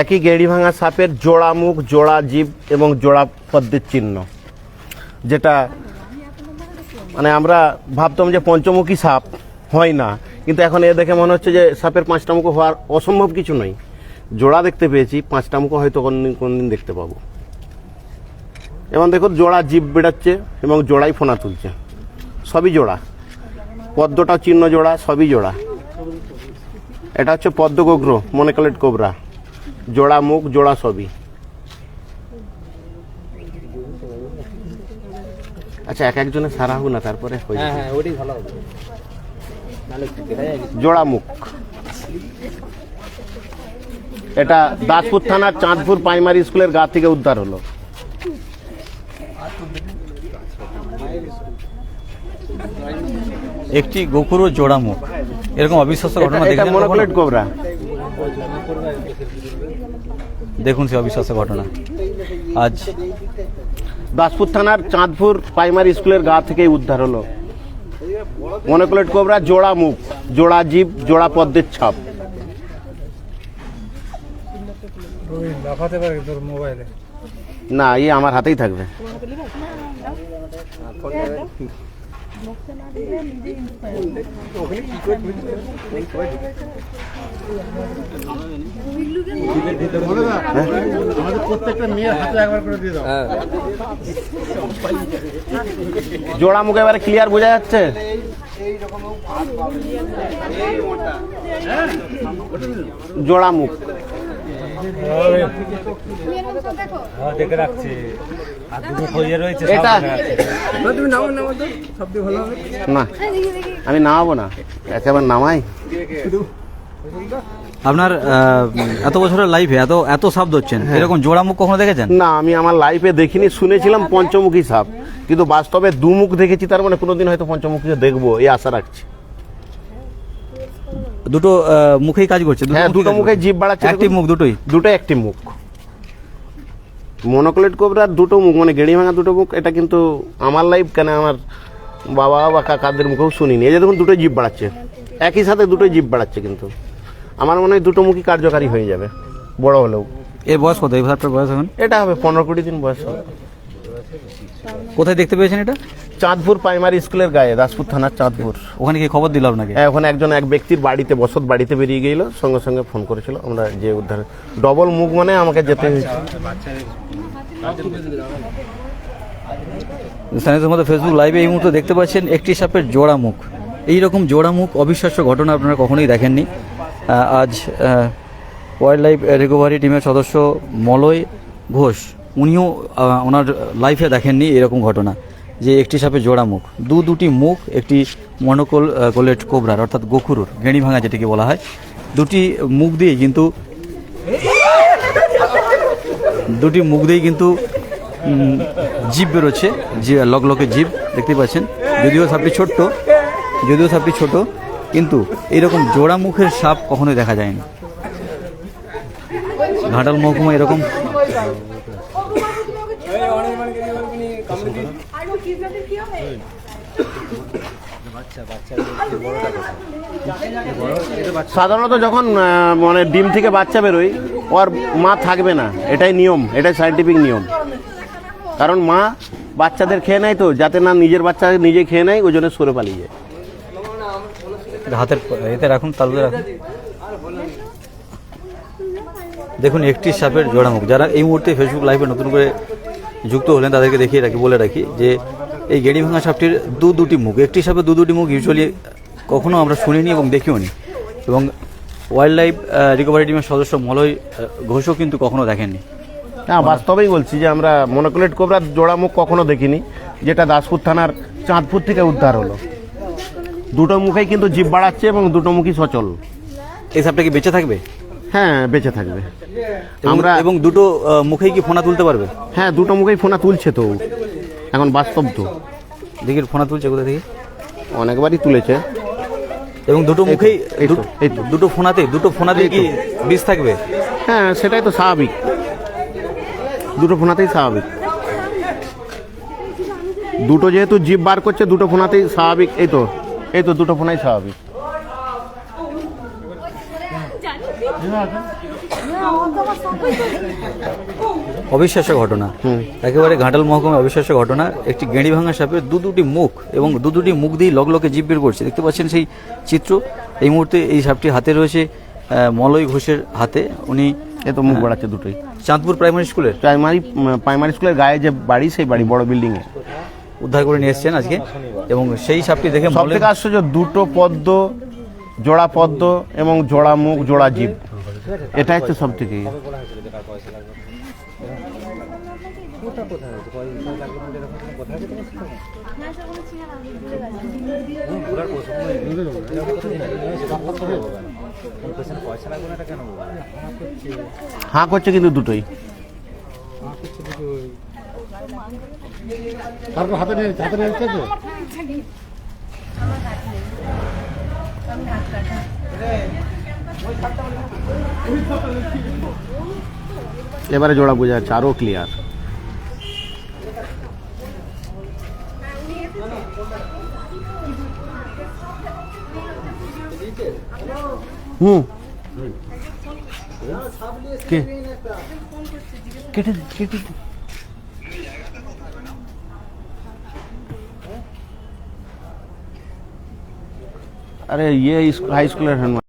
একই গেড়ি ভাঙা সাপের জোড়া মুখ, জোড়া জীব এবং জোড়া পদ্মের চিহ্ন। যেটা মানে আমরা ভাবতাম যে পঞ্চমুখী সাপ হয় না, কিন্তু এখন এ দেখে মনে হচ্ছে যে সাপের পাঁচটা মুখ হওয়ার অসম্ভব কিছু নয়। জোড়া দেখতে পেয়েছি, পাঁচটা মুখ হয়তো কোনদিন কোনদিন দেখতে পাবো। এবং দেখো জোড়া জীব বেড়াচ্ছে এবং জোড়াই ফোনা তুলছে। সবই জোড়া। পদ্মটা চিহ্ন জোড়া, সবই জোড়া। এটা হচ্ছে পদ্ম গোগ্র মনেকালেট কোবরা। জোড়া মুখ জোড়া সবই আচ্ছা এক একজনে সারা হোক না তারপরে হয়ে হ্যাঁ দেখা। জোড়া মুখ। এটা দাসপুর থানার চাঁদপুর প্রাইমারি স্কুলের গা থেকে উদ্ধার হলো। একটি গোকুর ও জোড়া মুখ। এরকম অবিশ্বাস্য ঘটনা এটা দেখেছেন কোবরা দেখুন সে অবিশ্বাস্য ঘটনা। আজ দাসপুর থানার চাঁদপুর প্রাইমারি স্কুলের গা থেকে উদ্ধার হলো। মনোকলেট কোবরা, জোড়া মুখ, জোড়া জীব, জোড়া পদ্মের ছাপ। না ইয়ে আমার হাতেই থাকবে। জোড়া মুখ এবারে ক্লিয়ার বোঝা যাচ্ছে? জোড়া মুখ। দেখে রাখছি। আর দুটো খইয়ে রয়েছে এটা তুমি নামো নামো তো সব থেকে ভালো হবে। না আমি নামাবো না একেবারে নামাই। আপনার এত বছরের লাইফে এত এত সাপ ধরছেন। এরকম জোড়া মুখ কখনো দেখেছেন? না আমি আমার লাইফে দেখিনি শুনেছিলাম পঞ্চমুখী সাপ। কিন্তু বাস্তবে দুমুখ দেখেছি তার মানে কোনোদিন হয়তো পঞ্চমুখী দেখব এই আশা রাখছি। দুটো মুখেই কাজ করছে হ্যাঁ দুটো মুখে। জিভ বাড়াচ্ছে একটি মুখ দুটোই। দুটো একটি মুখ। মনোকলেট কোবরার দুটো মুখ মানে গেড়ি ভাঙা দুটো মুখ এটা কিন্তু আমার লাইফ কেন আমার বাবা বা কাকাদের মুখেও শুনিনি। এই যে দেখুন দুটো জিভ বাড়াচ্ছে। একই সাথে দুটো জিভ বাড়াচ্ছে কিন্তু। আমার মনে হয় দুটো মুখই কার্যকারী হয়ে যাবে বড় হলেও। এর বয়স কত? এই বয়স এখন? এটা হবে পনেরো কুড়ি দিন বয়স হবে। কোথায় দেখতে পেয়েছেন এটা? চাঁদপুর প্রাইমারি স্কুলের গায়ে দাসপুর থানার চাঁদপুর। ওখানে কি খবর দিল আপনাকে? হ্যাঁ, ওখানে একজন এক ব্যক্তির বাড়িতে বসত বাড়িতে বেরিয়ে গেল সঙ্গে সঙ্গে ফোন করেছিল। আমরা যে উদ্ধার ডবল মুখ মানে আমাকে যেতে হয়েছে। স্থানীয় মধ্যে ফেসবুক লাইভে এই মুহূর্তে দেখতে পাচ্ছেন একটি সাপের জোড়া মুখ। এই রকম জোড়া মুখ অবিশ্বাস্য ঘটনা আপনারা কখনোই দেখেননি। আজ ওয়াইল্ড লাইফ রিকভারি টিমের সদস্য মলয় ঘোষ উনিও ওনার লাইফে দেখেননি এরকম ঘটনা। যে একটি সাপে জোড়া মুখ, দু দুটি মুখ, একটি মনোকল কোলেট কোবরার, অর্থাৎ গোখুরুর গেঁড়ি ভাঙা যেটাকে বলা হয়। দুটি মুখ দিয়ে কিন্তু, দুটি মুখ দিয়েই কিন্তু জীব বেরোচ্ছে, জি, লকলকে জীব, দেখতে পাচ্ছেন। যদিও সাপটি ছোট্ট, যদিও সাপটি ছোট, কিন্তু এরকম জোড়া মুখের সাপ কখনোই দেখা যায়নি। ঘাটাল মহকুমা এরকম। সাধারণত যখন মানে ডিম থেকে বাচ্চা বেরোয়, ওর মা থাকবে না। এটাই নিয়ম, এটাই সাইন্টিফিক নিয়ম। কারণ মা বাচ্চাদের খেয়ে নেয় তো, যাতে না নিজের বাচ্চা নিজে খেয়ে নেয়, ওই জন্য সরে পালিয়ে যায়। হাতের এতে রাখুন, তালুতে রাখুন। দেখুন, একটি সাপের জোড়া মুখ যারা এই মুহূর্তে ফেসবুক লাইভে নতুন করে যুক্ত হলেন তাদেরকে দেখিয়ে রাখি বলে রাখি যে এই গেড়ি ভাঙা সাপটির দু দুটি মুখ একটি সাপের দু দুটি মুখ ইউজুয়ালি কখনো আমরা শুনিনি এবং দেখিও নি এবং ওয়াইল্ড লাইফ রিকভারি টিমের সদস্য মলয় ঘোষও কিন্তু কখনো দেখেননি। হ্যাঁ বাস্তবেই বলছি যে আমরা মনোকুলেট কোবরার জোড়া মুখ কখনো দেখিনি যেটা দাসপুর থানার চাঁদপুর থেকে উদ্ধার হলো। দুটো মুখেই কিন্তু জিভ বাড়াচ্ছে এবং দুটো মুখই সচল। এই সাপটা কি বেঁচে থাকবে? হ্যাঁ বেঁচে থাকবে। আমরা এবং দুটো মুখেই কি ফোনা তুলতে পারবে? হ্যাঁ দুটো মুখেই ফোনা তুলছে তো। এখন বাস্তব তো। দেখি ফোনা তুলছে কোথা থেকে? অনেকবারই তুলেছে। এবং দুটো মুখেই। দুটো ফোনাতে দুটো ফোনাতে কি বিষ থাকবে? হ্যাঁ সেটাই তো স্বাভাবিক। দুটো ফোনাতেই স্বাভাবিক। দুটো যেহেতু জিভ বার করছে দুটো ফোনাতেই স্বাভাবিক। এই তো এই তো দুটো ফোনাই স্বাভাবিক। অবিশ্বাস্য ঘটনা। একেবারে ঘাটাল মহকুমে অবিশ্বাস্য ঘটনা। একটি গেঁড়ি ভাঙা সাপের দু দুটি মুখ এবং দু দুটি মুখ দিয়ে লগলকে জিভ বের করছে। দেখতে পাচ্ছেন সেই চিত্র। এই মুহূর্তে এই সাপটি হাতে রয়েছে মলয় ঘোষের হাতে। উনি এ তো মুখ বাড়াচ্ছে দুটোই। চাঁদপুর প্রাইমারি স্কুলের? প্রাইমারি প্রাইমারি স্কুলের গায়ে যে বাড়ি সেই বাড়ি বড় বিল্ডিং এ। উদ্ধার করে নিয়ে এসেছেন আজকে। এবং সেই সাপটি দেখে সব থেকে আশ্চর্য দুটো পদ্ম জোড়া পদ্ম এবং জোড়া মুখ জোড়া জীব। এটা হচ্ছে সব থেকে? হাঁ করছে কিন্তু দুটোই তারপর হাতে নিয়ে হাতে নিয়ে তো? এবারে জোড়া বোঝা যাচ্ছে আরও ক্লিয়ার হুম কে কেটে দে, কেটে দে। अरे ये स्कूल हाई स्कूल है